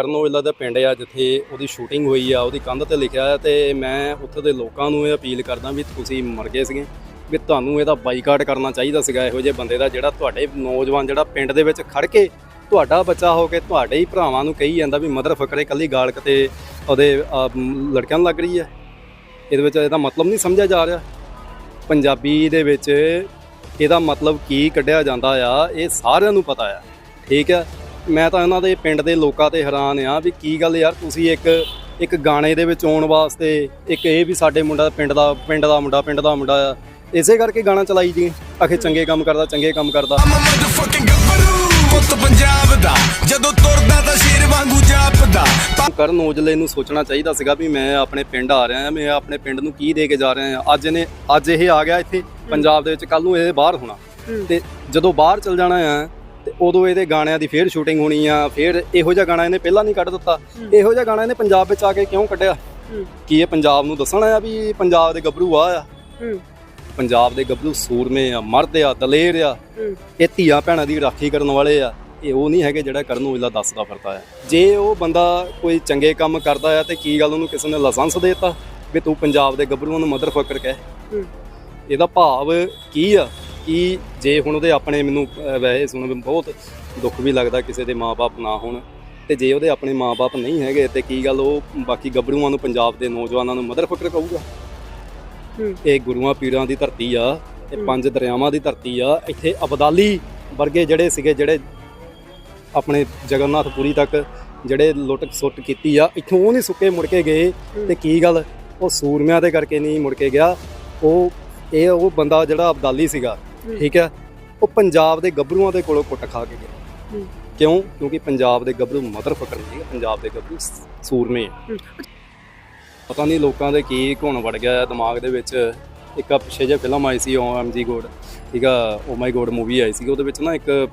ਕਰਨ ਔਜਲਾ ਦਾ ਪਿੰਡ ਆ ਜਿੱਥੇ ਉਹਦੀ ਸ਼ੂਟਿੰਗ ਹੋਈ ਆ ਉਹਦੀ ਕੰਧ ਤੇ ਲਿਖਿਆ ਆ ਤੇ ਮੈਂ ਉੱਥੇ ਦੇ ਲੋਕਾਂ ਨੂੰ ਇਹ ਅਪੀਲ ਕਰਦਾ ਵੀ ਤੁਸੀਂ ਮਰ ਗਏ ਸੀਗੇ ਵੀ ਤੁਹਾਨੂੰ ਇਹਦਾ ਬਾਈਕਾਟ ਕਰਨਾ ਚਾਹੀਦਾ ਸੀਗਾ ਇਹੋ ਜਿਹੇ ਬੰਦੇ ਦਾ ਜਿਹੜਾ ਤੁਹਾਡੇ ਨੌਜਵਾਨ ਜਿਹੜਾ ਪਿੰਡ ਦੇ ਵਿੱਚ ਖੜ ਕੇ ਤੁਹਾਡਾ ਬੱਚਾ ਹੋ ਕੇ ਤੁਹਾਡੇ ਹੀ ਭਰਾਵਾਂ ਨੂੰ ਕਹੀ ਜਾਂਦਾ ਵੀ ਮਦਰ ਫਕਰੇ ਕੱਲੀ ਗਾਲ ਕਿਤੇ ਉਹਦੇ ਅਹ, ਨੂੰ ਲੱਗ ਰਹੀ ਹੈ। ਇਹਦੇ ਵਿੱਚ ਇਹਦਾ ਮਤਲਬ ਨਹੀਂ ਸਮਝਿਆ ਜਾ ਰਿਹਾ। ਪੰਜਾਬੀ ਦੇ ਵਿੱਚ ਇਹਦਾ ਮਤਲਬ ਕੀ ਕੱਢਿਆ ਜਾਂਦਾ ਆ ਇਹ ਸਾਰਿਆਂ ਨੂੰ ਪਤਾ ਆ। ਠੀਕ ਹੈ? ਮੈਂ ਤਾਂ ਇਹਨਾਂ ਦੇ ਪਿੰਡ ਦੇ ਲੋਕਾਂ ਤੇ ਹੈਰਾਨ ਆ ਵੀ ਕੀ ਗੱਲ ਯਾਰ ਤੁਸੀਂ ਇੱਕ ਇੱਕ ਗਾਣੇ ਦੇ ਵਿੱਚ ਆਉਣ ਵਾਸਤੇ ਇੱਕ ਇਹ ਵੀ ਸਾਡੇ ਮੁੰਡਾ ਪਿੰਡ ਦਾ ਪਿੰਡ ਦਾ ਮੁੰਡਾ ਪਿੰਡ ਦਾ ਮੁੰਡਾ ਆ। ਇਸੇ ਕਰਕੇ ਗਾਣਾ ਚਲਾਈ ਜੀ ਆਖੇ ਚੰਗੇ ਕੰਮ ਕਰਦਾ ਚੰਗੇ ਕੰਮ ਕਰਦਾ। I'm a motherfucking ਗੱਭਰੂ ਪੁੱਤ ਪੰਜਾਬ ਦਾ। ਜਦੋਂ ਤੁਰਦਾ ਤਾਂ ਸ਼ੇਰ ਵਾਂਗੂ ਜਾਪਦਾ। ਕਰਨ ਔਜਲੇ ਨੂੰ ਸੋਚਣਾ ਚਾਹੀਦਾ ਸੀਗਾ ਵੀ ਮੈਂ ਆਪਣੇ ਪਿੰਡ ਆ ਰਿਹਾ ਹਾਂ ਮੈਂ ਆਪਣੇ ਪਿੰਡ ਨੂੰ ਕੀ ਦੇ ਕੇ ਜਾ ਰਿਹਾ ਹਾਂ ਅੱਜ ਇਹਨੇ ਅੱਜ ਇਹ ਆ ਗਿਆ ਇੱਥੇ ਪੰਜਾਬ ਦੇ ਵਿੱਚ ਕੱਲ ਨੂੰ ਇਹ ਬਾਹਰ ਹੋਣਾ। ਤੇ ਜਦੋਂ ਬਾਹਰ ਚਲ ਜਾਣਾ ਆ ਤੇ ਉਦੋਂ ਇਹਦੇ ਗਾਣਿਆਂ ਦੀ ਫੇਰ ਸ਼ੂਟਿੰਗ ਹੋਣੀ ਆ ਫੇਰ ਇਹੋ ਜਿਹਾ ਗਾਣਾ ਇਹਨੇ ਪਹਿਲਾਂ ਨਹੀਂ ਕੱਢ ਦਿੱਤਾ। ਇਹੋ ਜਿਹਾ ਗਾਣਾ ਇਹਨੇ ਪੰਜਾਬ ਵਿੱਚ ਆ ਕੇ ਕਿਉਂ ਕੱਢਿਆ? ਕੀ ਇਹ ਪੰਜਾਬ ਨੂੰ ਦੱਸਣਾ ਆ ਵੀ ਪੰਜਾਬ ਦੇ ਗੱਭਰੂ ਆ ਆ। ਪੰਜਾਬ ਦੇ ਗੱਭਰੂ ਸੂਰਮੇ ਆ ਮਰਦ ਆ ਦਲੇਰ ਆ। ਇਹ ਧੀਆਂ ਭੈਣਾਂ ਦੀ ਰਾਖੀ ਕਰਨ ਵਾਲੇ ਆ। ਇਹ ਉਹ ਨਹੀਂ ਹੈਗੇ ਜਿਹੜਾ ਕਰਨ ਔਜਲਾ ਦੱਸਦਾ ਫਿਰਦਾ ਹੈ ਜੇ ਉਹ ਬੰਦਾ ਕੋਈ ਚੰਗੇ ਕੰਮ ਕਰਦਾ ਆ ਤੇ ਕੀ ਗੱਲ ਉਹਨੂੰ ਕਿਸੇ ਨੇ ਲਾਇਸੈਂਸ ਦੇਤਾ? ਵੀ ਤੂੰ ਪੰਜਾਬ ਦੇ ਗੱਭਰੂਆਂ ਨੂੰ ਮਦਰ ਫਕਰ ਕਹਿ। ਇਹਦਾ ਭਾਵ ਕੀ ਆ? ਕਿ ਜੇ ਹੁਣ ਉਹਦੇ ਆਪਣੇ ਮੈਨੂੰ ਵੈਸੇ ਸੁਣ ਬਹੁਤ ਦੁੱਖ ਵੀ ਲੱਗਦਾ ਕਿਸੇ ਦੇ ਮਾਪੇ ਨਾ ਹੋਣ ਤੇ ਜੇ ਉਹਦੇ ਆਪਣੇ ਮਾਪੇ ਨਹੀਂ ਹੈਗੇ ਤੇ ਕੀ ਗੱਲ ਉਹ ਬਾਕੀ ਗੱਭਰੂਆਂ ਨੂੰ ਪੰਜਾਬ ਦੇ ਨੌਜਵਾਨਾਂ ਨੂੰ ਮਦਰ ਫਕਰ ਕਹੂਗਾ? ਇਹ ਗੁਰੂਆਂ ਪੀਰਾਂ ਦੀ ਧਰਤੀ ਆ ਇਹ ਪੰਜ ਦਰਿਆਵਾਂ ਦੀ ਧਰਤੀ ਆ ਇੱਥੇ ਅਬਦਾਲੀ ਵਰਗੇ ਜਿਹੜੇ ਸੀਗੇ ਜਿਹੜੇ ਆਪਣੇ ਜਗਨਨਾਥਪੁਰੀ ਤੱਕ ਜਿਹੜੇ ਲੁੱਟ ਸੁੱਟ ਕੀਤੀ ਆ ਇੱਥੋਂ ਉਹ ਨਹੀਂ ਸੁੱਕੇ ਮੁੜ ਕੇ ਗਏ ਤੇ ਕੀ ਗੱਲ ਉਹ ਸੂਰਮਿਆਂ ਦੇ ਕਰਕੇ ਨਹੀਂ ਮੁੜ ਕੇ ਗਿਆ ਉਹ ਇਹ ਉਹ ਬੰਦਾ ਜਿਹੜਾ ਅਬਦਾਲੀ ਸੀਗਾ ਠੀਕ ਹੈ? ਉਹ ਪੰਜਾਬ ਦੇ ਗੱਭਰੂਆਂ ਦੇ ਕੋਲੋਂ ਕੁੱਟ ਖਾ ਕੇ ਗਿਆ ਕਿਉਂ? ਕਿਉਂਕਿ ਪੰਜਾਬ ਦੇ ਗੱਭਰੂ ਮਦਰ ਫਕਰ ਨਹੀਂ ਪੰਜਾਬ ਦੇ ਗੱਭਰੂ ਸੂਰਮੇ ਪਤਾ ਨਹੀਂ ਲੋਕਾਂ ਦੇ ਕੀ ਘੁਣ ਵੜ ਗਿਆ ਦਿਮਾਗ ਦੇ ਵਿੱਚ ਇੱਕ ਆ ਪਿੱਛੇ ਜੇ ਫਿਲਮ ਆਈ ਸੀ ਓ ਐਮ ਜੀ ਗੋਡ ਠੀਕ ਆ? ਓ ਮਾਈ ਗੋਡ ਮੂਵੀ ਆਈ ਸੀ। ਉਹਦੇ ਵਿੱਚ ਨਾ ਇੱਕ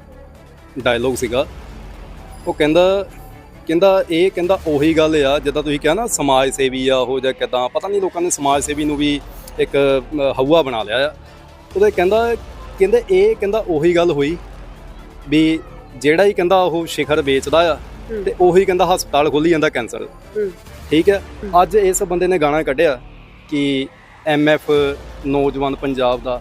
ਡਾਇਲੋਗ ਸੀਗਾ। ਉਹ ਕਹਿੰਦਾ ਕਹਿੰਦਾ ਇਹ ਕਹਿੰਦਾ ਉਹੀ ਗੱਲ ਆ ਜਿੱਦਾਂ ਤੁਸੀਂ ਕਿਹਾ ਨਾ ਸਮਾਜ ਸੇਵੀ ਆ ਉਹ ਜਾਂ ਕਿਦਾਂ। ਪਤਾ ਨਹੀਂ ਲੋਕਾਂ ਨੇ ਸਮਾਜ ਸੇਵੀ ਨੂੰ ਵੀ ਇੱਕ ਹਊਆ ਬਣਾ ਲਿਆ ਆ। ਉਹਦੇ ਕਹਿੰਦਾ ਕਹਿੰਦੇ ਇਹ ਕਹਿੰਦਾ ਉਹੀ ਗੱਲ ਹੋਈ ਵੀ ਜਿਹੜਾ ਹੀ ਕਹਿੰਦਾ ਉਹ ਸ਼ਿਖਰ ਵੇਚਦਾ ਆ ਤੇ ਉਹੀ ਕਹਿੰਦਾ ਹਸਪਤਾਲ ਖੋਲੀ ਜਾਂਦਾ ਕੈਂਸਰ। ਠੀਕ ਹੈ? ਅੱਜ ਇਸ ਬੰਦੇ ਨੇ ਗਾਣਾ ਕੱਢਿਆ ਕਿ ਐਮਐਫ ਨੌਜਵਾਨ ਪੰਜਾਬ ਦਾ।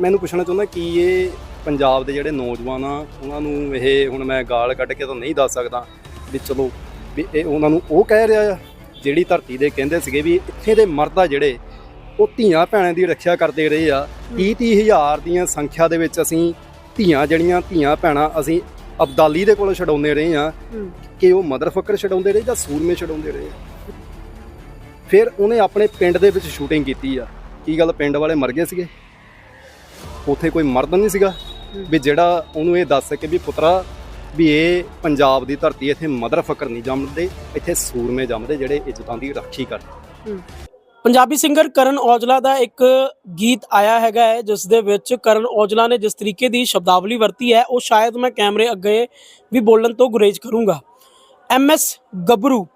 ਮੈਨੂੰ ਪੁੱਛਣਾ ਚਾਹੁੰਦਾ ਕਿ ਇਹ ਪੰਜਾਬ ਦੇ ਜਿਹੜੇ ਨੌਜਵਾਨ ਆ ਉਹਨਾਂ ਨੂੰ ਇਹ ਹੁਣ ਮੈਂ ਗਾਲ ਕੱਢ ਕੇ ਤਾਂ ਨਹੀਂ ਦੱਸ ਸਕਦਾ ਵੀ ਚਲੋ ਵੀ ਇਹ ਉਹਨਾਂ ਨੂੰ ਉਹ ਕਹਿ ਰਿਹਾ ਆ ਜਿਹੜੀ ਧਰਤੀ ਦੇ ਕਹਿੰਦੇ ਸੀਗੇ ਵੀ ਇੱਥੇ ਦੇ ਮਰਦ ਆ ਜਿਹੜੇ ਉਹ ਧੀਆਂ ਭੈਣਾਂ ਦੀ ਰੱਖਿਆ ਕਰਦੇ ਰਹੇ ਆ। 30 30 ਹਜ਼ਾਰ ਦੀਆਂ ਸੰਖਿਆ ਦੇ ਵਿੱਚ ਅਸੀਂ ਧੀਆਂ ਜਿਹੜੀਆਂ ਧੀਆਂ ਭੈਣਾਂ ਅਸੀਂ ਅਬਦਾਲੀ ਦੇ ਕੋਲੋਂ ਛਡਾਉਂਦੇ ਰਹੇ ਆ। ਕਿ ਉਹ ਮਦਰ ਫੱਕਰ ਛਡਾਉਂਦੇ ਰਹੇ ਜਾਂ ਸੂਰਮੇ ਛਡਾਉਂਦੇ ਰਹੇ ਫਿਰ ਉਹਨੇ ਆਪਣੇ ਪਿੰਡ ਦੇ ਵਿੱਚ ਸ਼ੂਟਿੰਗ ਕੀਤੀ ਆ। ਕੀ ਗੱਲ ਪਿੰਡ ਵਾਲੇ ਮਰ ਗਏ ਸੀਗੇ? ਉੱਥੇ ਕੋਈ ਮਰਦ ਨਹੀਂ ਸੀਗਾ? ਵੀ ਜਿਹੜਾ ਉਹਨੂੰ ਇਹ ਦੱਸ ਸਕੇ ਵੀ ਪੁੱਤਰਾ ਵੀ ਇਹ ਪੰਜਾਬ ਦੀ ਧਰਤੀ ਇੱਥੇ ਮਦਰ ਫੱਕਰ ਨਹੀਂ ਜੰਮਦੇ ਇੱਥੇ ਸੂਰਮੇ ਜੰਮਦੇ ਜਿਹੜੇ ਇੱਜ਼ਤਾਂ ਦੀ ਰਾਖੀ ਕਰਦੇ। ਪੰਜਾਬੀ ਸਿੰਗਰ ਕਰਨ ਔਜਲਾ ਦਾ ਇੱਕ ਗੀਤ ਆਇਆ ਹੈਗਾ ਹੈ, ਜਿਸ ਦੇ ਵਿੱਚ ਕਰਨ ਔਜਲਾ ਨੇ ਜਿਸ ਤਰੀਕੇ ਦੀ ਸ਼ਬਦਾਵਲੀ ਵਰਤੀ ਹੈ, ਉਹ ਸ਼ਾਇਦ ਮੈਂ ਕੈਮਰੇ ਅੱਗੇ ਵੀ ਬੋਲਣ ਤੋਂ ਗੁਰੇਜ਼ ਕਰੂੰਗਾ। ਐਮਐਸ ਗੱਭਰੂ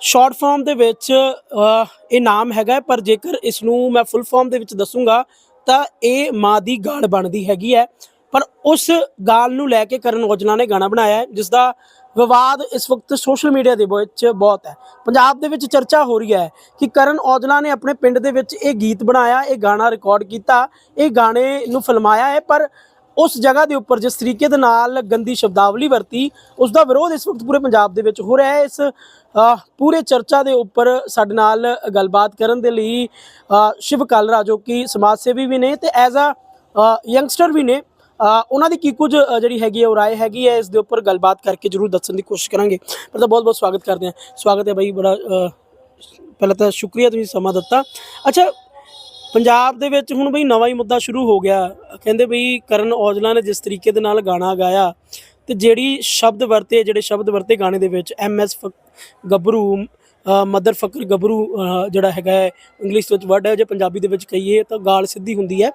ਸ਼ਾਰਟ ਫਾਰਮ ਦੇ ਵਿੱਚ ਇਹ ਨਾਮ ਹੈਗਾ ਪਰ ਜੇਕਰ ਇਸ ਨੂੰ ਮੈਂ ਫੁੱਲ ਫਾਰਮ ਦੇ ਵਿੱਚ ਦੱਸੂੰਗਾ, ਤਾਂ ਇਹ ਮਾਂ ਦੀ ਗਾਲ ਬਣਦੀ ਹੈਗੀ ਹੈ। ਪਰ ਉਸ ਗਾਲ ਨੂੰ ਲੈ ਕੇ ਕਰਨ ਔਜਲਾ ਨੇ ਗਾਣਾ ਬਣਾਇਆ ਹੈ ਜਿਸ ਦਾ ਵਿਵਾਦ ਇਸ ਵਕਤ ਸੋਸ਼ਲ ਮੀਡੀਆ ਦੇ ਵਿੱਚ ਬਹੁਤ ਹੈ। ਪੰਜਾਬ ਦੇ ਵਿੱਚ ਚਰਚਾ ਹੋ ਰਹੀ ਹੈ ਕਿ ਕਰਨ ਔਜਲਾ ਨੇ ਆਪਣੇ ਪਿੰਡ ਦੇ ਵਿੱਚ ਇਹ ਗੀਤ ਬਣਾਇਆ, ਇਹ ਗਾਣਾ ਰਿਕਾਰਡ ਕੀਤਾ, ਇਹ ਗਾਣੇ ਨੂੰ ਫਿਲਮਾਇਆ ਹੈ, ਪਰ ਉਸ ਜਗ੍ਹਾ ਦੇ ਉੱਪਰ ਜਿਸ ਤਰੀਕੇ ਦੇ ਨਾਲ ਗੰਦੀ ਸ਼ਬਦਾਵਲੀ ਵਰਤੀ, ਉਸ ਦਾ ਵਿਰੋਧ ਇਸ ਵਕਤ ਪੂਰੇ ਪੰਜਾਬ ਦੇ ਵਿੱਚ ਹੋ ਰਿਹਾ ਹੈ। ਇਸ ਪੂਰੇ ਚਰਚਾ ਦੇ ਉੱਪਰ ਸਾਡੇ ਨਾਲ ਗੱਲਬਾਤ ਕਰਨ ਦੇ ਲਈ ਸ਼ਿਵ ਕਾਲਰਾ ਜੋ ਕਿ ਸਮਾਜ ਸੇਵੀ ਵੀ ਨੇ ਤੇ ਐਜ਼ ਅ ਯੰਗਸਟਰ ਵੀ ਨੇ। ਉਹਨਾਂ ਦੀ ਕੀ ਕੁਝ ਜਿਹੜੀ ਹੈਗੀ ਹੈ ਉਹ ਰਾਏ ਹੈਗੀ ਹੈ, ਇਸ ਦੇ ਉੱਪਰ ਗੱਲਬਾਤ ਕਰਕੇ ਜਰੂਰ ਦੱਸਣ ਦੀ ਕੋਸ਼ਿਸ਼ ਕਰਾਂਗੇ। ਪਰ ਤਾਂ ਬਹੁਤ ਬਹੁਤ ਸਵਾਗਤ ਕਰਦੇ ਹਾਂ। ਸਵਾਗਤ ਹੈ ਬਾਈ, ਬੜਾ ਪਹਿਲਾਂ ਤਾਂ ਸ਼ੁਕਰੀਆ ਤੁਸੀਂ ਸਮਾਂ ਦਿੱਤਾ। ਅੱਛਾ, ਪੰਜਾਬ ਦੇ ਵਿੱਚ ਹੁਣ ਬਈ ਨਵਾਂ ਹੀ ਮੁੱਦਾ ਸ਼ੁਰੂ ਹੋ ਗਿਆ। ਕਹਿੰਦੇ ਬਈ ਕਰਨ ਔਜਲਾ ਨੇ ਜਿਸ ਤਰੀਕੇ ਦੇ ਨਾਲ ਗਾਣਾ ਗਾਇਆ, ਤੇ ਜਿਹੜੀ ਸ਼ਬਦ ਵਰਤੇ, ਜਿਹੜੇ ਸ਼ਬਦ ਵਰਤੇ ਗਾਣੇ ਦੇ ਵਿੱਚ ਐਮ ਐਸ ਗੱਭਰੂ ਮਦਰ ਫਕਰ ਗੱਭਰੂ ਜਿਹੜਾ ਹੈਗਾ ਹੈ, ਇੰਗਲਿਸ਼ ਵਿੱਚ ਵਰਡ ਹੈ, ਜੇ ਪੰਜਾਬੀ ਦੇ ਵਿੱਚ ਕਹੀਏ ਤਾਂ ਗਾਲ ਸਿੱਧੀ ਹੁੰਦੀ ਹੈ।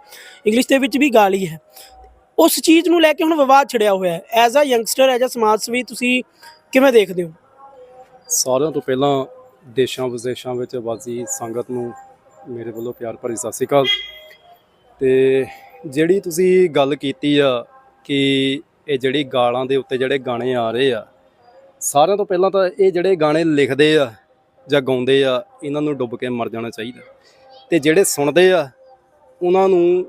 ਇੰਗਲਿਸ਼ ਦੇ ਵਿੱਚ ਵੀ ਗਾਲ ਹੀ ਹੈ। ਉਸ ਚੀਜ਼ ਨੂੰ ਲੈ ਕੇ ਹੁਣ ਵਿਵਾਦ ਛਿੜਿਆ ਹੋਇਆ ਹੈ। As a youngster as a ਸਮਾਜ ਸੇਵੀ, ਤੁਸੀਂ ਕਿਵੇਂ ਦੇਖਦੇ ਹੋ? ਸਾਰਿਆਂ ਤੋਂ ਪਹਿਲਾਂ ਦੇਸ਼ਾਂ ਵਿਦੇਸ਼ਾਂ ਵਿੱਚ ਵਾਸੀ ਸੰਗਤ ਨੂੰ ਮੇਰੇ ਵੱਲੋਂ ਪਿਆਰ ਭਰੀ ਸਤਿ ਸ਼੍ਰੀ ਅਕਾਲ। ਤੇ ਜਿਹੜੀ ਤੁਸੀਂ ਗੱਲ ਕੀਤੀ ਆ ਕਿ ਇਹ ਜਿਹੜੀ ਗਾਲਾਂ ਦੇ ਉੱਤੇ ਜਿਹੜੇ ਗਾਣੇ ਆ ਰਹੇ ਆ, ਸਾਰਿਆਂ ਤੋਂ ਪਹਿਲਾਂ ਤਾਂ ਇਹ ਜਿਹੜੇ ਗਾਣੇ ਲਿਖਦੇ ਆ ਜਾਂ ਗਾਉਂਦੇ ਆ, ਇਹਨਾਂ ਨੂੰ ਡੁੱਬ ਕੇ ਮਰ ਜਾਣਾ ਚਾਹੀਦਾ। ਤੇ ਜਿਹੜੇ ਸੁਣਦੇ ਆ, ਉਹਨਾਂ ਨੂੰ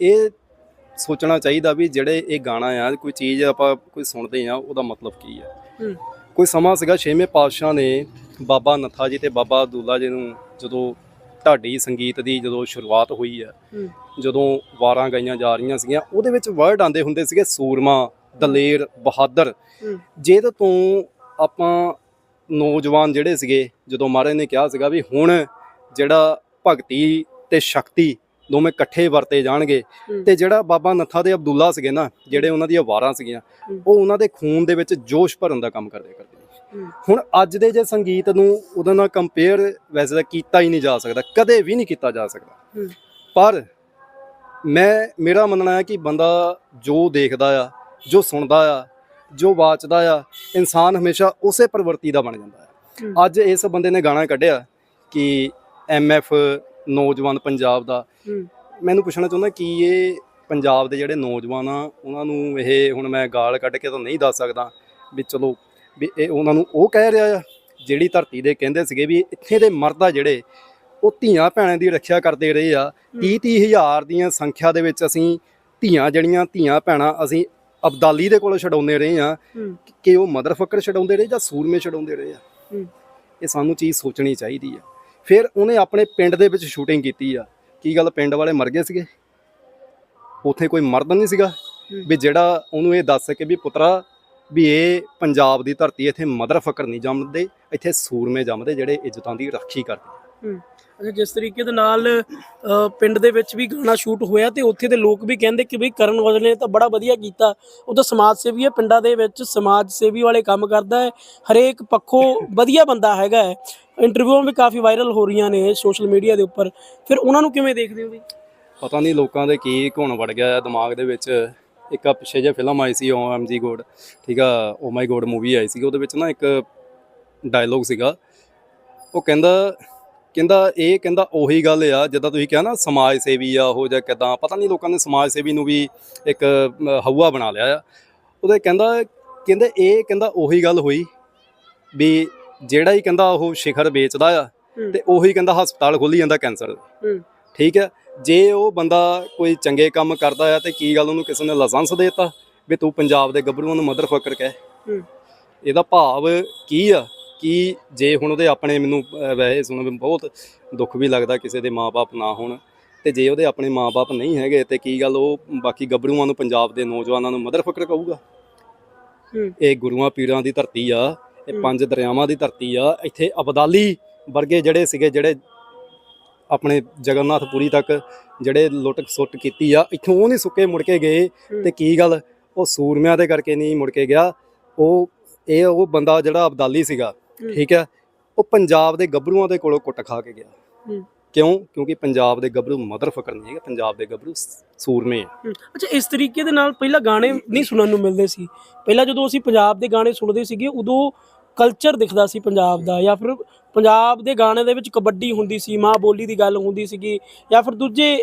ਇਹ ਸੋਚਣਾ ਚਾਹੀਦਾ ਵੀ ਜਿਹੜੇ ਇਹ ਗਾਣਾ ਆ ਕੋਈ ਚੀਜ਼ ਆਪਾਂ ਕੋਈ ਸੁਣਦੇ ਆ ਉਹਦਾ ਮਤਲਬ ਕੀ ਆ। ਹੂੰ। ਕੋਈ ਸਮਾਂ ਸੀਗਾ ਛੇਵੇਂ ਪਾਤਸ਼ਾਹ ਨੇ ਬਾਬਾ ਨੱਥਾ ਜੀ ਤੇ ਬਾਬਾ ਅਬਦੁੱਲਾ ਜੀ ਨੂੰ ਜਦੋਂ ਢਾਡੀ ਸੰਗੀਤ ਦੀ ਜਦੋਂ ਸ਼ੁਰੂਆਤ ਹੋਈ ਆ ਹੂੰ। ਜਦੋਂ ਵਾਰਾਂ ਗਾਈਆਂ ਜਾ ਰਹੀਆਂ ਸੀਗੀਆਂ ਉਹਦੇ ਵਿੱਚ ਵਰਡ ਆਉਂਦੇ ਹੁੰਦੇ ਸੀਗੇ ਸੂਰਮਾ ਦਲੇਰ ਬਹਾਦਰ। ਜਿਹਦੇ ਤੋਂ ਆਪਾਂ ਨੌਜਵਾਨ ਜਿਹੜੇ ਸੀਗੇ ਜਦੋਂ ਮਹਾਰਾਜ ਨੇ ਕਿਹਾ ਸੀਗਾ ਵੀ ਹੁਣ ਜਿਹੜਾ ਭਗਤੀ ਤੇ ਸ਼ਕਤੀ ਦੋਵੇਂ ਇਕੱਠੇ ਵਰਤੇ ਜਾਣਗੇ। ਤੇ ਜਿਹੜਾ ਬਾਬਾ ਨੱਥਾ ਤੇ ਅਬਦੁੱਲਾ ਸੀਗੇ ਨਾ ਜਿਹੜੇ ਉਹਨਾਂ ਦੀਆਂ ਵਾਰਾਂ ਸੀਗੀਆਂ। ਉਹ ਉਹਨਾਂ ਦੇ ਖੂਨ ਦੇ ਵਿੱਚ ਜੋਸ਼ ਭਰਨ ਦਾ ਕੰਮ ਕਰਦੇ ਕਰਦੇ ਹੁਣ ਅੱਜ ਦੇ ਜੇ ਸੰਗੀਤ ਨੂੰ ਉਹਦੇ ਨਾਲ ਕੰਪੇਅਰ ਵੈਸੇ ਤਾਂ ਕੀਤਾ ਹੀ ਨਹੀਂ ਜਾ ਸਕਦਾ ਕਦੇ ਵੀ ਨਹੀਂ ਕੀਤਾ ਜਾ ਸਕਦਾ। ਪਰ ਮੈਂ ਮੇਰਾ ਮੰਨਣਾ ਹੈ ਕਿ ਬੰਦਾ ਜੋ ਦੇਖਦਾ ਆ ਜੋ ਸੁਣਦਾ ਆ ਜੋ ਵਾਚਦਾ ਆ ਇਨਸਾਨ ਹਮੇਸ਼ਾ ਉਸੇ ਪ੍ਰਵਰਤੀ ਦਾ ਬਣ ਜਾਂਦਾ ਹੈ। ਅੱਜ ਇਸ ਬੰਦੇ ਨੇ ਗਾਣਾ ਕੱਢਿਆ ਕਿ ਐਮਐਫ ਨੌਜਵਾਨ ਪੰਜਾਬ ਦਾ ਮੈਨੂੰ ਪੁੱਛਣਾ ਚਾਹੁੰਦਾ ਕਿ ਇਹ ਪੰਜਾਬ ਦੇ ਜਿਹੜੇ ਨੌਜਵਾਨ ਆ ਉਹਨਾਂ ਨੂੰ ਇਹ ਹੁਣ ਮੈਂ ਗਾਲ ਕੱਢ ਕੇ ਤਾਂ ਨਹੀਂ ਦੱਸ ਸਕਦਾ ਵੀ ਚਲੋ ਵੀ ਇਹ ਉਹਨਾਂ ਨੂੰ ਉਹ ਕਹਿ ਰਿਹਾ ਆ ਜਿਹੜੀ ਧਰਤੀ ਦੇ ਕਹਿੰਦੇ ਸੀਗੇ ਵੀ ਇੱਥੇ ਦੇ ਮਰਦ ਆ ਜਿਹੜੇ ਉਹ ਧੀਆਂ ਭੈਣਾਂ ਦੀ ਰੱਖਿਆ ਕਰਦੇ ਰਹੇ ਆ। 30 30 ਹਜ਼ਾਰ ਦੀਆਂ ਸੰਖਿਆ ਦੇ ਵਿੱਚ ਅਸੀਂ ਧੀਆਂ ਜਿਹੜੀਆਂ ਧੀਆਂ ਭੈਣਾਂ ਅਸੀਂ ਅਬਦਾਲੀ ਦੇ ਕੋਲੋਂ ਛਡਾਉਂਦੇ ਰਹੇ ਆ। ਕਿ ਉਹ ਮਦਰ ਫੱਕਰ ਛਡਾਉਂਦੇ ਰਹੇ ਜਾਂ ਸੂਰਮੇ ਛਡਾਉਂਦੇ ਰਹੇ ਆ। ਇਹ ਸਾਨੂੰ ਚੀਜ਼ ਸੋਚਣੀ ਚਾਹੀਦੀ ਆ। ਫਿਰ ਉਹਨੇ ਆਪਣੇ ਪਿੰਡ ਦੇ ਵਿੱਚ ਸ਼ੂਟਿੰਗ ਕੀਤੀ ਆ। ਕੀ ਗੱਲ ਪਿੰਡ ਵਾਲੇ ਮਰ ਗਏ ਸੀਗੇ? ਉੱਥੇ ਕੋਈ ਮਰਦ ਨਹੀਂ ਸੀਗਾ। ਵੀ ਜਿਹੜਾ ਉਹਨੂੰ ਇਹ ਦੱਸ ਸਕੇ ਵੀ ਪੁੱਤਰਾ ਵੀ ਇਹ ਪੰਜਾਬ ਦੀ ਧਰਤੀ ਇੱਥੇ ਮਦਰ ਫਕਰ ਨਹੀਂ ਜੰਮਦੇ ਇੱਥੇ ਸੂਰਮੇ ਜੰਮਦੇ ਜਿਹੜੇ ਇੱਜ਼ਤਾਂ ਦੀ ਰਾਖੀ ਕਰਦੇ। ਅੱਛਾ ਜਿਸ ਤਰੀਕੇ ਦੇ ਨਾਲ ਪਿੰਡ ਦੇ ਵਿੱਚ ਵੀ ਗਾਣਾ ਸ਼ੂਟ ਹੋਇਆ ਤੇ ਉੱਥੇ ਦੇ ਲੋਕ ਵੀ ਕਹਿੰਦੇ ਕਿ ਬਈ ਕਰਨ ਔਜਲਾ ਨੇ ਤਾਂ ਬੜਾ ਵਧੀਆ ਕੀਤਾ। ਉਹ ਤਾਂ ਸਮਾਜ ਸੇਵੀ ਹੈ ਪਿੰਡਾਂ ਦੇ ਵਿੱਚ ਸਮਾਜ ਸੇਵੀ ਵਾਲੇ ਕੰਮ ਕਰਦਾ ਹੈ। ਹਰੇਕ ਪੱਖੋਂ ਵਧੀਆ ਬੰਦਾ ਹੈਗਾ ਹੈ। ਇੰਟਰਵਿਊਆਂ ਵੀ ਕਾਫੀ ਵਾਇਰਲ ਹੋ ਰਹੀਆਂ ਨੇ ਸੋਸ਼ਲ ਮੀਡੀਆ ਦੇ ਉੱਪਰ। ਫਿਰ ਉਹਨਾਂ ਨੂੰ ਕਿਵੇਂ ਦੇਖਦੇ ਹੋ ਬਈ? ਪਤਾ ਨਹੀਂ ਲੋਕਾਂ ਦੇ ਕੀ ਘੁਣ ਵੜ ਗਿਆ ਆ ਦਿਮਾਗ ਦੇ ਵਿੱਚ। ਇੱਕ ਆ ਪਿੱਛੇ ਜੇ ਫਿਲਮ ਆਈ ਸੀ ਓ ਐਮ ਜੀ ਗੋਡ ਠੀਕ ਆ ਓ ਮਾਈ ਗੋਡ ਮੂਵੀ ਆਈ ਸੀ ਉਹਦੇ ਵਿੱਚ ਨਾ ਇੱਕ ਡਾਇਲੋਗ ਸੀਗਾ। ਉਹ ਕਹਿੰਦਾ ਕਹਿੰਦਾ ਇਹ ਕਹਿੰਦਾ ਉਹੀ ਗੱਲ ਆ ਜਿੱਦਾਂ ਤੁਸੀਂ ਕਿਹਾ ਨਾ ਸਮਾਜ ਸੇਵੀ ਆ ਉਹ ਜਾਂ ਕਿਦਾਂ ਪਤਾ ਨਹੀਂ ਲੋਕਾਂ ਨੇ ਸਮਾਜ ਸੇਵੀ ਨੂੰ ਵੀ ਇੱਕ ਹਊਆ ਬਣਾ ਲਿਆ ਆ। ਉਹਦੇ ਕਹਿੰਦਾ ਕਹਿੰਦੇ ਇਹ ਕਹਿੰਦਾ ਉਹੀ ਗੱਲ ਹੋਈ ਵੀ ਜਿਹੜਾ ਹੀ ਕਹਿੰਦਾ ਉਹ ਸ਼ਿਖਰ ਵੇਚਦਾ ਆ। ਤੇ ਉਹੀ ਕਹਿੰਦਾ ਹਸਪਤਾਲ ਖੋਲੀ ਜਾਂਦਾ ਕੈਂਸਰ ਦੇ। ਠੀਕ ਹੈ ਜੇ ਉਹ ਬੰਦਾ ਕੋਈ ਚੰਗੇ ਕੰਮ ਕਰਦਾ ਆ ਤੇ ਕੀ ਗੱਲ ਉਹਨੂੰ ਕਿਸੇ ਨੇ ਲਾਇਸੈਂਸ ਦੇਤਾ ਵੀ ਤੂੰ ਪੰਜਾਬ ਦੇ ਗੱਭਰੂਆਂ ਨੂੰ ਮਦਰ ਫੱਕਰ ਕਹਿ? ਇਹਦਾ ਭਾਵ ਕੀ ਆ? ਕਿ ਜੇ ਹੁਣ ਉਹਦੇ ਆਪਣੇ ਮੈਨੂੰ ਵੈਸੇ ਸੁਣ ਬਹੁਤ ਦੁੱਖ ਵੀ ਲੱਗਦਾ ਕਿਸੇ ਦੇ ਮਾਪੇ ਨਾ ਹੋਣ ਤੇ ਜੇ ਉਹਦੇ ਆਪਣੇ ਮਾਪੇ ਨਹੀਂ ਹੈਗੇ ਤੇ ਕੀ ਗੱਲ ਉਹ ਬਾਕੀ ਗੱਭਰੂਆਂ ਨੂੰ ਪੰਜਾਬ ਦੇ ਨੌਜਵਾਨਾਂ ਨੂੰ ਮਦਰ ਫੱਕਰ ਕਹੂਗਾ ਇਹ ਗੁਰੂਆਂ ਪੀਰਾਂ ਦੀ ਧਰਤੀ ਆ ਇਹ। ਪੰਜ ਦਰਿਆਵਾਂ ਦੀ ਧਰਤੀ ਆ ਇੱਥੇ ਅਬਦਾਲੀ ਵਰਗੇ ਜਿਹੜੇ ਸੀਗੇ ਜਿਹੜੇ ਆਪਣੇ ਜਗਨਨਾਥਪੁਰੀ ਤੱਕ ਜਿਹੜੇ ਲੁੱਟ ਸੁੱਟ ਕੀਤੀ ਆ ਇੱਥੋਂ ਉਹ ਨਹੀਂ ਸੁੱਕੇ ਮੁੜ ਕੇ ਗਏ। ਤੇ ਕੀ ਗੱਲ ਉਹ ਸੂਰਮਿਆਂ ਦੇ ਕਰਕੇ ਨਹੀਂ ਮੁੜ ਕੇ ਗਿਆ ਉਹ ਇਹ ਉਹ ਬੰਦਾ ਜਿਹੜਾ ਅਬਦਾਲੀ ਸੀਗਾ। ਠੀਕ ਹੈ? ਉਹ ਪੰਜਾਬ ਦੇ ਗੱਭਰੂਆਂ ਦੇ ਕੋਲੋਂ ਕੁੱਟ ਖਾ ਕੇ ਗਿਆ। ਕਿਉਂ? ਕਿਉਂਕਿ ਪੰਜਾਬ ਦੇ ਗੱਭਰੂ ਮਦਰ ਫਕਰ ਨਹੀਂ ਹੈਗੇ ਪੰਜਾਬ ਦੇ ਗੱਭਰੂ ਸੂਰਮੇ ਆ। ਅੱਛਾ ਇਸ ਤਰੀਕੇ ਦੇ ਨਾਲ ਪਹਿਲਾਂ ਗਾਣੇ ਨਹੀਂ ਸੁਣਨ ਨੂੰ ਮਿਲਦੇ ਸੀ। ਪਹਿਲਾਂ ਜਦੋਂ ਅਸੀਂ ਪੰਜਾਬ ਦੇ ਗਾਣੇ ਸੁਣਦੇ ਸੀਗੇ ਉਦੋਂ ਕਲਚਰ ਦਿਖਦਾ ਸੀ ਪੰਜਾਬ ਦਾ ਜਾਂ ਫਿਰ ਪੰਜਾਬ ਦੇ ਗਾਣੇ ਦੇ ਵਿੱਚ ਕਬੱਡੀ ਹੁੰਦੀ ਸੀ ਮਾਂ ਬੋਲੀ ਦੀ ਗੱਲ ਹੁੰਦੀ ਸੀਗੀ ਜਾਂ ਫਿਰ ਦੂਜੇ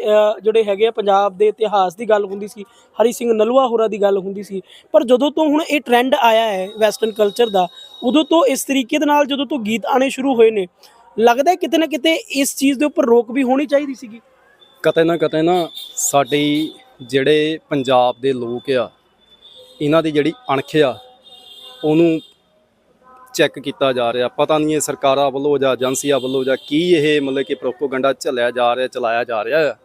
ਜਿਹੜੇ ਹੈਗੇ ਆ ਪੰਜਾਬ ਦੇ ਇਤਿਹਾਸ ਦੀ ਗੱਲ ਹੁੰਦੀ ਸੀ ਹਰੀ ਸਿੰਘ ਨਲੂਆ ਹੋਰਾਂ ਦੀ ਗੱਲ ਹੁੰਦੀ ਸੀ। ਪਰ ਜਦੋਂ ਤੋਂ ਹੁਣ ਇਹ ਟ੍ਰੈਂਡ ਆਇਆ ਹੈ ਵੈਸਟਰਨ ਕਲਚਰ ਦਾ ਉਦੋਂ ਤੋਂ ਇਸ ਤਰੀਕੇ ਦੇ ਨਾਲ ਜਦੋਂ ਤੋਂ ਗੀਤ ਆਣੇ ਸ਼ੁਰੂ ਹੋਏ ਨੇ ਲੱਗਦਾ ਹੈ ਕਿਤੇ ਨਾ ਕਿਤੇ ਇਸ ਚੀਜ਼ ਦੇ ਉੱਪਰ ਰੋਕ ਵੀ ਹੋਣੀ ਚਾਹੀਦੀ ਸੀਗੀ? ਕਤੇ ਨਾ ਕਤੇ ਨਾ ਸਾਡੀ ਜਿਹੜੇ ਪੰਜਾਬ ਦੇ ਲੋਕ ਆ ਇਹਨਾਂ ਦੀ ਜਿਹੜੀ ਅਣਖ ਆ ਉਹਨੂੰ ਚੈੱਕ ਕੀਤਾ ਜਾ ਰਿਹਾ। ਪਤਾ ਨਹੀਂ ਇਹ ਸਰਕਾਰਾਂ ਵੱਲੋਂ ਜਾਂ ਏਜੰਸੀਆਂ ਵੱਲੋਂ ਜਾਂ ਕੀ ਇਹ ਮਤਲਬ ਕਿ ਪ੍ਰੋਪੋਗੰਡਾ ਚੱਲਿਆ ਜਾ ਰਿਹਾ ਚਲਾਇਆ ਜਾ ਰਿਹਾ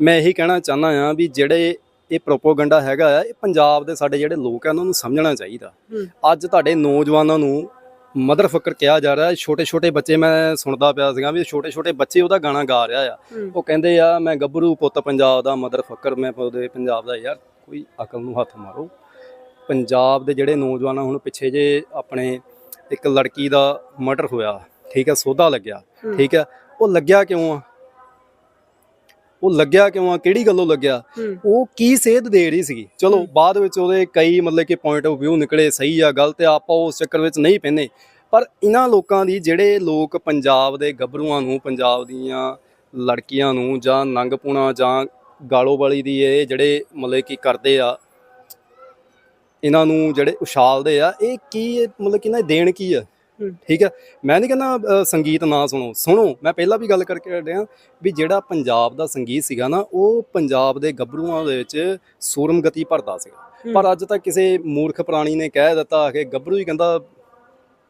ਮੈਂ ਇਹੀ ਕਹਿਣਾ ਚਾਹੁੰਦਾ ਆ ਵੀ ਜਿਹੜੇ ਇਹ ਪ੍ਰੋਪੋਗੰਡਾ ਹੈਗਾ ਆ ਇਹ ਪੰਜਾਬ ਦੇ ਸਾਡੇ ਜਿਹੜੇ ਲੋਕ ਆ ਉਹਨਾਂ ਨੂੰ ਸਮਝਣਾ ਚਾਹੀਦਾ। ਅੱਜ ਤੁਹਾਡੇ ਨੌਜਵਾਨਾਂ ਨੂੰ ਮਦਰ ਫਕਰ ਕਿਹਾ ਜਾ ਰਿਹਾ ਛੋਟੇ ਛੋਟੇ ਬੱਚੇ ਮੈਂ ਸੁਣਦਾ ਪਿਆ ਸੀਗਾ ਵੀ ਛੋਟੇ ਛੋਟੇ ਬੱਚੇ ਉਹਦਾ ਗਾਣਾ ਗਾ ਰਿਹਾ ਆ। ਉਹ ਕਹਿੰਦੇ ਆ ਮੈਂ ਗੱਭਰੂ ਪੁੱਤ ਪੰਜਾਬ ਦਾ ਮਦਰ ਫੱਕਰ ਮੈਂ ਉਹਦੇ ਪੰਜਾਬ ਦਾ ਯਾਰ ਕੋਈ ਅਕਲ ਨੂੰ ਹੱਥ ਮਾਰੋ। ਪੰਜਾਬ ਦੇ ਜਿਹੜੇ ਨੌਜਵਾਨ ਆ ਹੁਣ ਪਿੱਛੇ ਜੇ ਆਪਣੇ ਇੱਕ ਲੜਕੀ ਦਾ ਮਰਡਰ ਹੋਇਆ ਠੀਕ ਹੈ ਸੋਧਾ ਲੱਗਿਆ। ਠੀਕ ਹੈ ਉਹ ਲੱਗਿਆ ਕਿਉਂ ਆ? ਉਹ ਲੱਗਿਆ ਕਿਉਂ ਆ? ਕਿਹੜੀ ਗੱਲੋਂ ਲੱਗਿਆ? ਉਹ ਕੀ ਸੇਧ ਦੇ ਰਹੀ ਸੀਗੀ? ਚਲੋ ਬਾਅਦ ਵਿੱਚ ਉਹਦੇ ਕਈ ਮਤਲਬ ਕਿ ਪੁਆਇੰਟ ਆਫ View ਨਿਕਲੇ ਸਹੀ ਆ ਗਲਤ ਆ ਆਪਾਂ ਉਸ ਚੱਕਰ ਵਿੱਚ ਨਹੀਂ ਪੈਂਦੇ। ਪਰ ਇਹਨਾਂ ਲੋਕਾਂ ਦੀ ਜਿਹੜੇ ਲੋਕ ਪੰਜਾਬ ਦੇ ਗੱਭਰੂਆਂ ਨੂੰ ਪੰਜਾਬ ਦੀਆਂ ਲੜਕੀਆਂ ਨੂੰ ਜਾਂ ਨੰਗਪੂਣਾ ਜਾਂ ਗਾਲੋ ਵਾਲੀ ਦੀ ਇਹ ਜਿਹੜੇ ਮਤਲਬ ਕਿ ਕਰਦੇ ਆ ਇਹਨਾਂ ਨੂੰ ਜਿਹੜੇ ਉਛਾਲਦੇ ਆ ਇਹ ਕੀ ਮਤਲਬ ਕਿ ਇਹਨਾਂ ਦੇਣ ਕੀ ਆ। ਠੀਕ ਹੈ? ਮੈਂ ਨਹੀਂ ਕਹਿੰਦਾ ਸੰਗੀਤ ਨਾ ਸੁਣੋ। ਸੁਣੋ ਮੈਂ ਪਹਿਲਾਂ ਵੀ ਗੱਲ ਕਰਕੇ ਰਿਹਾ ਵੀ ਜਿਹੜਾ ਪੰਜਾਬ ਦਾ ਸੰਗੀਤ ਸੀਗਾ ਨਾ ਉਹ ਪੰਜਾਬ ਦੇ ਗੱਭਰੂਆਂ ਦੇ ਵਿੱਚ ਸੂਰਮ ਗਤੀ ਭਰਦਾ ਸੀਗਾ। ਪਰ ਅੱਜ ਤੱਕ ਕਿਸੇ ਮੂਰਖ ਪ੍ਰਾਣੀ ਨੇ ਕਹਿ ਦਿੱਤਾ ਕਿ ਗੱਭਰੂ ਹੀ ਕਹਿੰਦਾ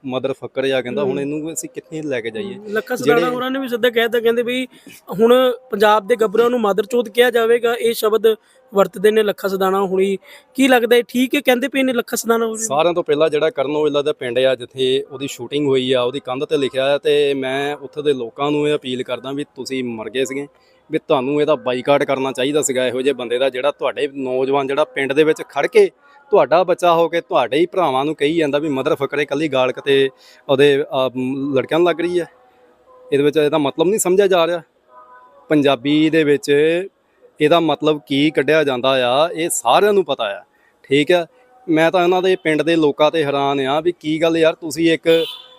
ਮਦਰ ਫੱਕਰ ਜਾਂ ਕਹਿੰਦਾ ਹੁਣ ਇਹਨੂੰ ਅਸੀਂ ਕਿੱਥੇ ਲੈ ਕੇ ਜਾਈਏ? ਲੱਖਾ ਸਦਾਣਾ ਹੋਰਾਂ ਨੇ ਵੀ ਸਿੱਧਾ ਕਹਿਤਾ ਕਹਿੰਦੇ ਵੀ ਹੁਣ ਪੰਜਾਬ ਦੇ ਗੱਭਰੂਆਂ ਨੂੰ ਮਾਦਰਚੋਦ ਕਿਹਾ ਜਾਵੇਗਾ ਇਹ ਸ਼ਬਦ ਵਰਤਦੇ ਨੇ ਲੱਖਾ ਸਦਾਣਾ ਹੁਣੀ। ਕੀ ਲੱਗਦਾ ਹੈ ਠੀਕ ਹੈ? ਕਹਿੰਦੇ ਪਏ ਨੇ ਲੱਖਾ ਸਦਾਣਾ ਹੋਰੀ ਸਾਰਿਆਂ ਤੋਂ ਪਹਿਲਾਂ ਜਿਹੜਾ ਕਰਨ ਔਜਲਾ ਦਾ ਪਿੰਡ ਆ, ਜਿੱਥੇ ਉਹਦੀ ਸ਼ੂਟਿੰਗ ਹੋਈ ਆ, ਉਹਦੀ ਕੰਧ ਤੇ ਲਿਖਿਆ ਹੈ ਤੇ ਮੈਂ ਉੱਥੇ ਦੇ ਲੋਕਾਂ ਨੂੰ ਇਹ ਅਪੀਲ ਕਰਦਾ ਵੀ ਤੁਸੀਂ ਮਰ ਗਏ ਸੀਗੇ, ਵੀ ਤੁਹਾਨੂੰ ਇਹਦਾ ਬਾਈਕਾਟ ਕਰਨਾ ਚਾਹੀਦਾ ਸੀਗਾ, ਇਹੋ ਜਿਹੇ ਬੰਦੇ ਦਾ ਜਿਹੜਾ ਤੁਹਾਡੇ ਨੌਜਵਾਨ ਜਿਹੜਾ ਪਿੰਡ ਦੇ ਵਿੱਚ ਖੜ ਕੇ ਤੁਹਾਡਾ ਬੱਚਾ ਹੋ ਕੇ ਤੁਹਾਡੇ ਹੀ ਭਰਾਵਾਂ ਨੂੰ ਕਹੀ ਜਾਂਦਾ ਵੀ ਮਦਰ ਫਕਰੇ ਕੱਲੀ ਗਾਲ ਕਿਤੇ ਉਹਦੇ ਲੜਕਿਆਂ ਨੂੰ ਲੱਗ ਰਹੀ ਹੈ। ਇਹਦੇ ਵਿੱਚ ਇਹਦਾ ਮਤਲਬ ਨਹੀਂ ਸਮਝਿਆ ਜਾ ਰਿਹਾ। ਪੰਜਾਬੀ ਦੇ ਵਿੱਚ ਇਹਦਾ ਮਤਲਬ ਕੀ ਕੱਢਿਆ ਜਾਂਦਾ ਆ ਇਹ ਸਾਰਿਆਂ ਨੂੰ ਪਤਾ ਆ। ਠੀਕ ਆ? ਮੈਂ ਤਾਂ ਇਹਨਾਂ ਦੇ ਪਿੰਡ ਦੇ ਲੋਕਾਂ ਤੇ ਹੈਰਾਨ ਆ ਵੀ ਕੀ ਗੱਲ ਯਾਰ ਤੁਸੀਂ ਇੱਕ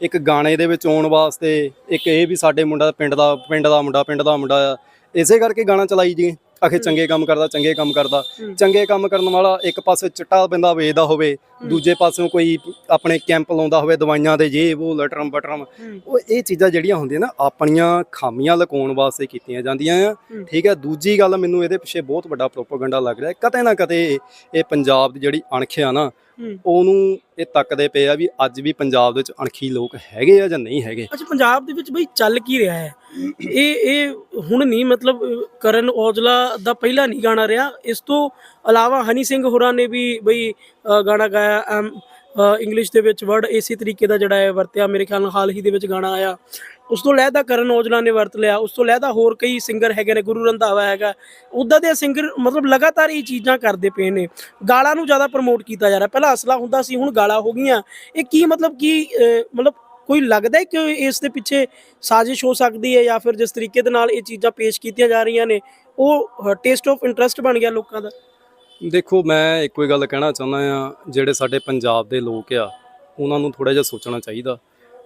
ਇੱਕ ਗਾਣੇ ਦੇ ਵਿੱਚ ਆਉਣ ਵਾਸਤੇ ਇੱਕ ਇਹ ਵੀ ਸਾਡੇ ਮੁੰਡਾ ਪਿੰਡ ਦਾ ਪਿੰਡ ਦਾ ਮੁੰਡਾ ਪਿੰਡ ਦਾ ਮੁੰਡਾ ਆ। ਇਸੇ ਕਰਕੇ ਗਾਣਾ ਚਲਾਈ ਜੀ। ਆਖੇ ਚੰਗੇ ਕੰਮ ਕਰਦਾ ਚੰਗੇ ਕੰਮ ਕਰਦਾ। ਚੰਗੇ ਕੰਮ ਕਰਨ ਵਾਲਾ ਇੱਕ ਪਾਸੇ ਚਿੱਟਾ ਬੰਦਾ ਵੇਚਦਾ ਹੋਵੇ ਦੂਜੇ ਪਾਸਿਓਂ ਕੋਈ ਆਪਣੇ ਕੈਂਪ ਲਾਉਂਦਾ ਹੋਵੇ ਦਵਾਈਆਂ ਦੇ ਜੇ ਉਹ ਲਟਰਮ ਬਟਰਮ ਉਹ ਇਹ ਚੀਜ਼ਾਂ ਜਿਹੜੀਆਂ ਹੁੰਦੀਆਂ ਨਾ ਆਪਣੀਆਂ ਖਾਮੀਆਂ ਲੁਕਾਉਣ ਵਾਸਤੇ ਕੀਤੀਆਂ ਜਾਂਦੀਆਂ ਆ। ਠੀਕ ਹੈ ਦੂਜੀ ਗੱਲ ਮੈਨੂੰ ਇਹਦੇ ਪਿੱਛੇ ਬਹੁਤ ਵੱਡਾ ਪ੍ਰੋਪਾਗੈਂਡਾ ਲੱਗ ਰਿਹਾ ਕਤੇ ਨਾ ਕਤੇ ਇਹ ਪੰਜਾਬ ਦੀ ਜਿਹੜੀ ਅਣਖ ਆ ਨਾ। ਉਹਨੂੰ ਇਹ ਤੱਕਦੇ ਪਏ ਆ ਵੀ ਅੱਜ ਵੀ ਪੰਜਾਬ ਦੇ ਵਿੱਚ ਅਣਖੀ ਲੋਕ ਹੈਗੇ ਆ ਜਾਂ ਨਹੀਂ ਹੈਗੇ। ਅੱਛਾ ਪੰਜਾਬ ਦੇ ਵਿੱਚ ਬਈ ਚੱਲ ਕੀ ਰਿਹਾ ਹੈ? ਇਹ ਇਹ ਹੁਣ ਨਹੀਂ ਮਤਲਬ ਕਰਨ ਔਜਲਾ ਦਾ ਪਹਿਲਾ ਨਹੀਂ ਗਾਣਾ ਰਿਹਾ ਇਸ ਤੋਂ ਇਲਾਵਾ ਹਨੀ ਸਿੰਘ ਹੋਰਾਂ ਨੇ ਵੀ ਬਈ ਗਾਣਾ ਗਾਇਆ, ਐਮ ਇੰਗਲਿਸ਼ ਦੇ ਵਿੱਚ ਵਰਡ ਇਸੇ ਤਰੀਕੇ ਦਾ ਜਿਹੜਾ ਹੈ ਵਰਤਿਆ, ਮੇਰੇ ਖਿਆਲ ਨਾਲ ਹਾਲ ਹੀ ਦੇ ਵਿੱਚ ਗਾਣਾ ਆਇਆ। ਉਸ ਤੋਂ ਲਹਿਦਾ ਕਰਨ ਔਜਲਾ ਨੇ ਵਰਤ ਲਿਆ, ਉਸ ਤੋਂ ਲਹਿਦਾ ਹੋਰ ਕਈ ਸਿੰਗਰ ਹੈਗੇ ਨੇ, ਗੁਰੂ ਰੰਧਾਵਾ ਹੈਗਾ। ਉਦਾਂ ਦੇ ਸਿੰਗਰ ਮਤਲਬ ਲਗਾਤਾਰ ਇਹ ਚੀਜ਼ਾਂ ਕਰਦੇ ਪਏ ਨੇ। ਗਾਲਾਂ ਨੂੰ ਜ਼ਿਆਦਾ ਪ੍ਰਮੋਟ ਕੀਤਾ ਜਾ ਰਿਹਾ। ਪਹਿਲਾਂ ਅਸਲਾ ਹੁੰਦਾ ਸੀ, ਹੁਣ ਗਾਲਾਂ ਹੋ ਗਈਆਂ। ਇਹ ਕੀ ਮਤਲਬ ਕੀ ਮਤਲਬ ਕੋਈ ਲੱਗਦਾ ਹੈ ਕਿ ਇਸ ਦੇ ਪਿੱਛੇ ਸਾਜ਼ਿਸ਼ ਹੋ ਸਕਦੀ ਹੈ ਜਾਂ ਫਿਰ ਜਿਸ ਤਰੀਕੇ ਦੇ ਨਾਲ ਇਹ ਚੀਜ਼ਾਂ ਪੇਸ਼ ਕੀਤੀਆਂ ਜਾ ਰਹੀਆਂ ਨੇ, ਉਹ ਟੇਸਟ ਆਫ ਇੰਟਰਸਟ ਬਣ ਗਿਆ ਲੋਕਾਂ ਦਾ? ਦੇਖੋ ਮੈਂ ਇੱਕੋ ਹੀ ਗੱਲ ਕਹਿਣਾ ਚਾਹੁੰਦਾ ਆ ਜਿਹੜੇ ਸਾਡੇ ਪੰਜਾਬ ਦੇ ਲੋਕ ਆ ਉਹਨਾਂ ਨੂੰ ਥੋੜਾ ਜਿਹਾ ਸੋਚਣਾ ਚਾਹੀਦਾ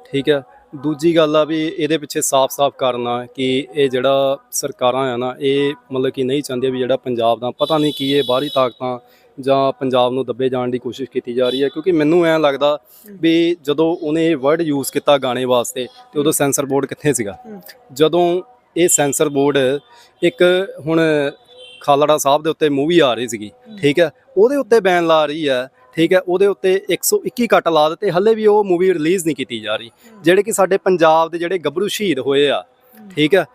ਠੀਕ ਹੈ? ਦੂਜੀ ਗੱਲ ਆ ਵੀ ਇਹਦੇ ਪਿੱਛੇ ਸਾਫ਼-ਸਾਫ਼ ਕਰਨਾ ਕਿ ਇਹ ਜਿਹੜਾ ਸਰਕਾਰਾਂ ਆ ਨਾ ਇਹ ਮਤਲਬ ਕਿ ਨਹੀਂ ਚਾਹੁੰਦੇ ਵੀ ਜਿਹੜਾ ਪੰਜਾਬ ਦਾ ਪਤਾ ਨਹੀਂ ਕੀ ਇਹ ਬਾਹਰੀ ਤਾਕਤਾਂ ਜਾਂ ਪੰਜਾਬ ਨੂੰ ਦੱਬੇ ਜਾਣ ਦੀ ਕੋਸ਼ਿਸ਼ ਕੀਤੀ ਜਾ ਰਹੀ ਹੈ ਕਿਉਂਕਿ ਮੈਨੂੰ ਐਂ ਲੱਗਦਾ ਵੀ ਜਦੋਂ ਉਹਨੇ ਇਹ ਵਰਡ ਯੂਜ਼ ਕੀਤਾ ਗਾਣੇ ਵਾਸਤੇ ਤੇ ਉਦੋਂ ਸੈਂਸਰ ਬੋਰਡ ਕਿੱਥੇ ਸੀਗਾ? ਜਦੋਂ ਇਹ ਸੈਂਸਰ ਬੋਰਡ ਇੱਕ ਹੁਣ ਖਾਲੜਾ ਸਾਹਿਬ ਦੇ ਉੱਤੇ ਮੂਵੀ ਆ ਰਹੀ ਸੀਗੀ ਠੀਕ ਹੈ? ਉਹਦੇ ਉੱਤੇ ਬੈਨ ਲਾ ਰਹੀ ਹੈ ਠੀਕ ਹੈ? ਉਹਦੇ ਉੱਤੇ 121 ਕੱਟ ਲਾ ਦਿੱਤੇ ਹੱਲੇ ਵੀ ਉਹ ਮੂਵੀ ਰਿਲੀਜ਼ ਨਹੀਂ ਕੀਤੀ ਜਾ ਰਹੀ। ਜਿਹੜੇ ਕਿ ਸਾਡੇ ਪੰਜਾਬ ਦੇ ਜਿਹੜੇ ਗੱਭਰੂ ਸ਼ਹੀਦ ਹੋਏ ਆ ਠੀਕ ਹੈ?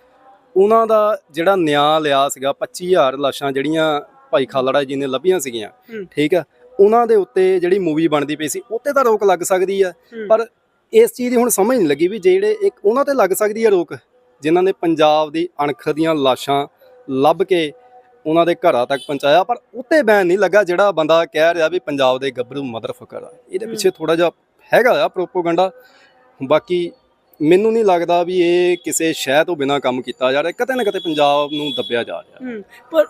ਉਹਨਾਂ ਦਾ ਜਿਹੜਾ ਨਿਆਂ ਲਿਆ ਸੀਗਾ 25000 ਲਾਸ਼ਾਂ ਜਿਹੜੀਆਂ ਭਾਈ ਖਾਲੜਾ ਜੀ ਨੇ ਲੱਭੀਆਂ ਸੀਗੀਆਂ। ਠੀਕ ਹੈ? ਉਹਨਾਂ ਦੇ ਉੱਤੇ ਜਿਹੜੀ ਮੂਵੀ ਬਣਦੀ ਪਈ ਸੀ ਉੱਤੇ ਤਾਂ ਰੋਕ ਲੱਗ ਸਕਦੀ ਆ। ਪਰ ਇਸ ਚੀਜ਼ ਦੀ ਹੁਣ ਸਮਝ ਨਹੀਂ ਲੱਗੀ ਵੀ ਜਿਹੜੇ ਇੱਕ ਉਹਨਾਂ ਤੇ ਲੱਗ ਸਕਦੀ ਹੈ ਰੋਕ ਜਿਨ੍ਹਾਂ ਨੇ ਪੰਜਾਬ ਦੀ ਅਣਖ ਦੀਆਂ ਲਾਸ਼ਾਂ ਲੱਭ ਕੇ ਉਹਨਾਂ ਦੇ ਘਰਾਂ ਤੱਕ ਪਹੁੰਚਾਇਆ ਪਰ ਉੱਤੇ ਬੈਨ ਨਹੀਂ ਲੱਗਾ ਜਿਹੜਾ ਬੰਦਾ ਕਹਿ ਰਿਹਾ ਵੀ ਪੰਜਾਬ ਦੇ ਗੱਭਰੂ ਮਦਰ ਫਕਰ ਆ। ਇਹਦੇ ਪਿੱਛੇ ਥੋੜਾ ਜਿਹਾ ਹੈਗਾ ਆ ਪ੍ਰੋਪੋਗੰਡਾ। ਬਾਕੀ ਮੈਨੂੰ ਨਹੀਂ ਲੱਗਦਾ ਵੀ ਇਹ ਕਿਸੇ ਸ਼ਹਿ ਤੋਂ ਬਿਨਾ ਕੰਮ ਕੀਤਾ ਜਾ ਰਿਹਾ ਕਿਤੇ ਨਾ ਕਿਤੇ ਪੰਜਾਬ ਨੂੰ ਦੱਬਿਆ ਜਾ ਰਿਹਾ। ਪਰ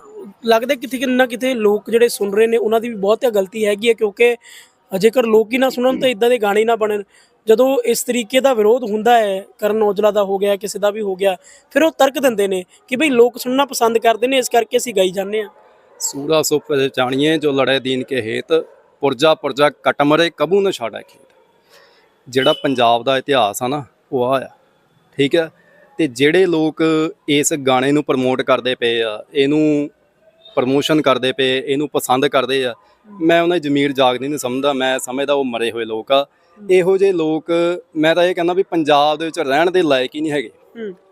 ਲੱਗਦਾ ਕਿਤੇ ਕਿ ਨਾ ਕਿਤੇ ਲੋਕ ਜਿਹੜੇ ਸੁਣ ਰਹੇ ਨੇ ਉਹਨਾਂ ਦੀ ਵੀ ਬਹੁਤ ਗਲਤੀ ਹੈਗੀ ਹੈ ਕਿਉਂਕਿ ਜੇਕਰ ਲੋਕ ਹੀ ਨਾ ਸੁਣਨ ਤਾਂ ਇਦਾਂ ਦੇ ਗਾਣੇ ਨਾ ਬਣਨ। ਜਦੋਂ ਇਸ ਤਰੀਕੇ ਦਾ ਵਿਰੋਧ ਹੁੰਦਾ ਹੈ, ਕਰਨ ਔਜਲਾ ਦਾ ਹੋ ਗਿਆ, ਕਿਸੇ ਦਾ ਵੀ ਹੋ ਗਿਆ, ਫਿਰ ਉਹ ਤਰਕ ਦਿੰਦੇ ਨੇ ਕਿ ਭਈ ਲੋਕ ਸੁਣਨਾ ਪਸੰਦ ਕਰਦੇ ਨੇ, ਇਸ ਕਰਕੇ ਅਸੀਂ ਗਾਈ ਜਾਂਦੇ ਆ ਸੂਰਾ ਸੋ ਪਹਿਚਾਣੀਏ ਜੋ ਲੜੇ ਦੀਨ ਕੇ ਹੇਤ, ਪੁਰਜਾ ਪੁਰਜਾ ਕਟਮਰੇ ਕਬੂ ਨਾ ਛਾੜਾ ਖੇਤ। ਜਿਹੜਾ ਪੰਜਾਬ ਦਾ ਇਤਿਹਾਸ ਆ ਨਾ, ਉਹ ਆ ਆ। ਠੀਕ ਹੈ? ਤੇ ਜਿਹੜੇ ਲੋਕ ਇਸ ਗਾਣੇ ਨੂੰ ਪ੍ਰਮੋਟ ਕਰਦੇ ਪਏ ਆ, ਇਹਨੂੰ ਪ੍ਰਮੋਸ਼ਨ ਕਰਦੇ ਪਏ, ਇਹਨੂੰ ਪਸੰਦ ਕਰਦੇ ਆ, ਮੈਂ ਉਹਨਾਂ ਦੀ ਜ਼ਮੀਰ ਜਾਗਦੀ ਨਹੀਂ ਸਮਝਦਾ, ਮੈਂ ਸਮਝਦਾ ਉਹ ਮਰੇ ਹੋਏ ਲੋਕ ਆ। ਇਹੋ ਜਿਹੇ ਲੋਕ ਮੈਂ ਤਾਂ ਇਹ ਕਹਿੰਦਾ ਵੀ ਪੰਜਾਬ ਦੇ ਵਿੱਚ ਰਹਿਣ ਦੇ ਲਾਇਕ ਹੀ ਨਹੀਂ ਹੈਗੇ।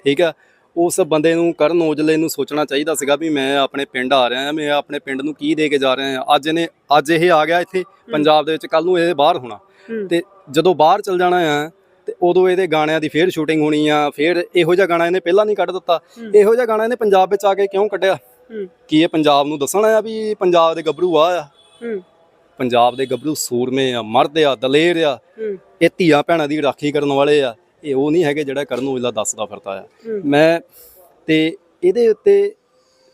ਠੀਕ ਆ? ਉਸ ਬੰਦੇ ਨੂੰ ਕਰਨ ਔਜਲੇ ਨੂੰ ਸੋਚਣਾ ਚਾਹੀਦਾ ਸੀਗਾ ਵੀ ਮੈਂ ਆਪਣੇ ਪਿੰਡ ਆ ਰਿਹਾ ਮੈਂ ਆਪਣੇ ਪਿੰਡ ਨੂੰ ਕੀ ਦੇ ਕੇ ਜਾ ਰਿਹਾ ਅੱਜ ਇਹਨੇ ਅੱਜ ਇਹ ਆ ਗਿਆ ਇੱਥੇ ਪੰਜਾਬ ਦੇ ਵਿੱਚ ਕੱਲ ਨੂੰ ਇਹ ਬਾਹਰ ਹੋਣਾ। ਤੇ ਜਦੋਂ ਬਾਹਰ ਚਲ ਜਾਣਾ ਆ ਤੇ ਉਦੋਂ ਇਹਦੇ ਗਾਣਿਆਂ ਦੀ ਫੇਰ ਸ਼ੂਟਿੰਗ ਹੋਣੀ ਆ ਫੇਰ ਇਹੋ ਜਿਹਾ ਗਾਣਾ ਇਹਨੇ ਪਹਿਲਾਂ ਨਹੀਂ ਕੱਢ ਦਿੱਤਾ। ਇਹੋ ਜਿਹਾ ਗਾਣਾ ਇਹਨੇ ਪੰਜਾਬ ਵਿੱਚ ਆ ਕੇ ਕਿਉਂ ਕੱਢਿਆ? ਕੀ ਇਹ ਪੰਜਾਬ ਨੂੰ ਦੱਸਣ ਆਇਆ ਵੀ ਪੰਜਾਬ ਦੇ ਗੱਭਰੂ ਆ? ਆ ਪੰਜਾਬ ਦੇ ਗੱਭਰੂ ਸੂਰਮੇ ਆ ਮਰਦ ਆ ਦਲੇਰ ਆ ਇਹ ਧੀਆਂ ਭੈਣਾਂ ਦੀ ਰਾਖੀ ਕਰਨ ਵਾਲੇ ਆ ਇਹ ਉਹ ਨਹੀਂ ਹੈਗੇ ਜਿਹੜਾ ਕਰਨ ਔਜਲਾ ਦੱਸਦਾ ਫਿਰਦਾ ਆ। ਮੈਂ ਤੇ ਇਹਦੇ ਉੱਤੇ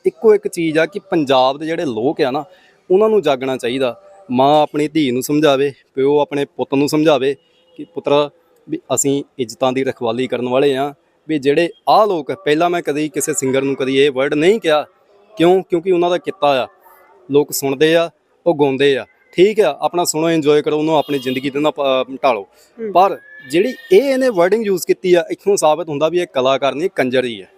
ਇੱਕੋ ਇੱਕ ਚੀਜ਼ ਆ ਕਿ ਪੰਜਾਬ ਦੇ ਜਿਹੜੇ ਲੋਕ ਆ ਨਾ ਉਹਨਾਂ ਨੂੰ ਜਾਗਣਾ ਚਾਹੀਦਾ। ਮਾਂ ਆਪਣੀ ਧੀ ਨੂੰ ਸਮਝਾਵੇ ਪਿਓ ਆਪਣੇ ਪੁੱਤ ਨੂੰ ਸਮਝਾਵੇ ਕਿ ਪੁੱਤਰ ਵੀ ਅਸੀਂ ਇੱਜ਼ਤਾਂ ਦੀ ਰਖਵਾਲੀ ਕਰਨ ਵਾਲੇ ਆ ਵੀ ਜਿਹੜੇ ਆਹ ਲੋਕ ਪਹਿਲਾਂ ਮੈਂ ਕਦੀ ਕਿਸੇ ਸਿੰਗਰ ਨੂੰ ਕਦੀ ਇਹ ਵਰਡ ਨਹੀਂ ਕਿਹਾ। ਕਿਉਂ? ਕਿਉਂਕਿ ਉਹਨਾਂ ਦਾ ਕਿੱਤਾ ਆ। ਲੋਕ ਸੁਣਦੇ ਆ ਉਹ ਗਾਉਂਦੇ ਆ। ਠੀਕ ਆ ਆਪਣਾ ਸੁਣੋ ਇੰਜੋਏ ਕਰੋ ਉਹਨੂੰ ਆਪਣੀ ਜ਼ਿੰਦਗੀ ਦੇ ਨਾਲ ਢਾਲੋ। ਪਰ ਜਿਹੜੀ ਇਹ ਇਹਨੇ ਵਰਡਿੰਗ ਯੂਜ਼ ਕੀਤੀ ਆ ਇੱਥੋਂ ਸਾਬਤ ਹੁੰਦਾ ਵੀ ਇਹ ਕਲਾਕਾਰ ਨਹੀਂ ਕੰਜਰ ਹੀ ਹੈ।